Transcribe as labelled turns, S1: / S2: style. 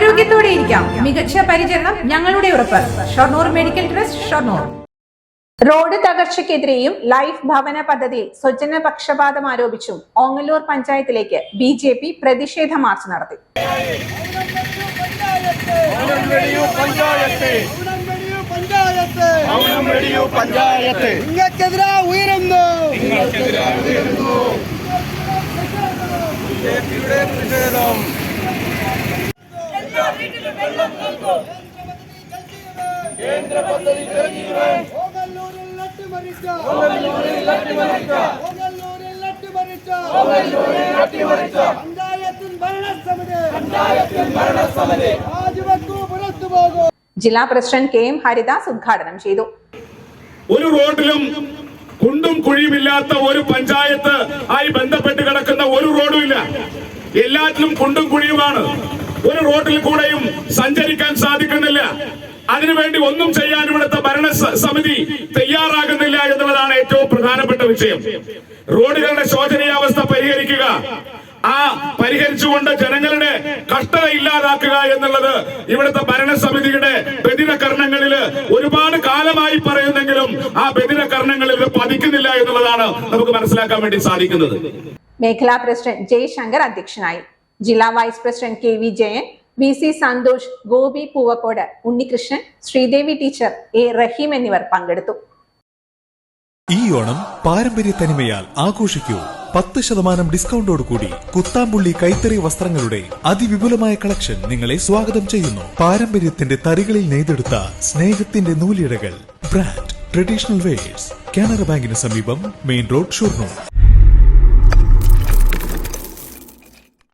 S1: ആരോഗ്യത്തോടെ ഇരിക്കാം. മികച്ച പരിചരണം ഞങ്ങളുടെ ഉറപ്പ്. Shoranur medical trust Shoranur. Road തകർച്ചയ്ക്കെതിരെയും life ഭവന പദ്ധതിയിൽ സ്വജന പക്ഷപാതം ആരോപിച്ചും ഓങ്ങല്ലൂർ പഞ്ചായത്തിലേക്ക് ബി ജെ പി പ്രതിഷേധ മാർച്ച് നടത്തി.
S2: നിങ്ങൾക്കെതിരെ ഉയരുന്നു.
S3: നിങ്ങൾക്കെതിരെ പ്രതിഷേധം.
S2: പുറത്തു പദ്ധതി
S1: ജില്ലാ പ്രസിഡന്റ് കെ എം ഹരിദാസ് ഉദ്ഘാടനം ചെയ്തു.
S4: ഒരു റോഡിലും കുണ്ടും കുഴിയുമില്ലാത്ത ഒരു പഞ്ചായത്ത് ആയി ബന്ധപ്പെട്ട് കിടക്കുന്ന ഒരു റോഡും ഇല്ല. എല്ലാത്തിലും കുണ്ടും കുഴിയുമാണ്. ഒരു റോഡിൽ കൂടെയും സഞ്ചരിക്കാൻ സാധിക്കുന്നില്ല. അതിനുവേണ്ടി ഒന്നും ചെയ്യാൻ ഇവിടുത്തെ ഭരണ സമിതി തയ്യാറാകുന്നില്ല എന്നുള്ളതാണ് ഏറ്റവും പ്രധാനപ്പെട്ട വിഷയം. റോഡുകളുടെ ശോചനീയാവസ്ഥ പരിഹരിക്കുക. ആ പരിഹരിച്ചുകൊണ്ട് ജനങ്ങളുടെ കഷ്ടത ഇല്ലാതാക്കുക എന്നുള്ളത് ഇവിടുത്തെ ഭരണസമിതിയുടെ ബദിരകർണങ്ങളിൽ ഒരുപാട് കാലമായി പറയുന്നെങ്കിലും ആ ബദിരകർണങ്ങളിൽ ഇത് പതിക്കുന്നില്ല എന്നുള്ളതാണ് നമുക്ക് മനസ്സിലാക്കാൻ വേണ്ടി സാധിക്കുന്നത്.
S1: മേഖലാ പ്രസിഡന്റ് ജയശങ്കർ അധ്യക്ഷനായി. ജില്ലാ vice president K V Jayan V C Santhosh Gopi Poovakkode Unnikrishnan Sreedevi teacher A Rahim എന്നിവർ പങ്കെടുത്തു.
S5: ഈ ഓണം പാരമ്പര്യ തനിമയാൽ ആഘോഷിക്കൂ. പത്ത് ശതമാനം ഡിസ്കൗണ്ടോട് കൂടി കുത്താമ്പുള്ളി കൈത്തറി വസ്ത്രങ്ങളുടെ അതിവിപുലമായ കളക്ഷൻ നിങ്ങളെ സ്വാഗതം ചെയ്യുന്നു. പാരമ്പര്യത്തിന്റെ തറികളിൽ നെയ്തെടുത്ത സ്നേഹത്തിന്റെ നൂലിഴകൾ. ബ്രാൻഡ് ട്രഡീഷണൽ വേഴ്സ് കാനറ ബാങ്കിന് സമീപം മെയിൻ റോഡ് ഷൊർണൂർ.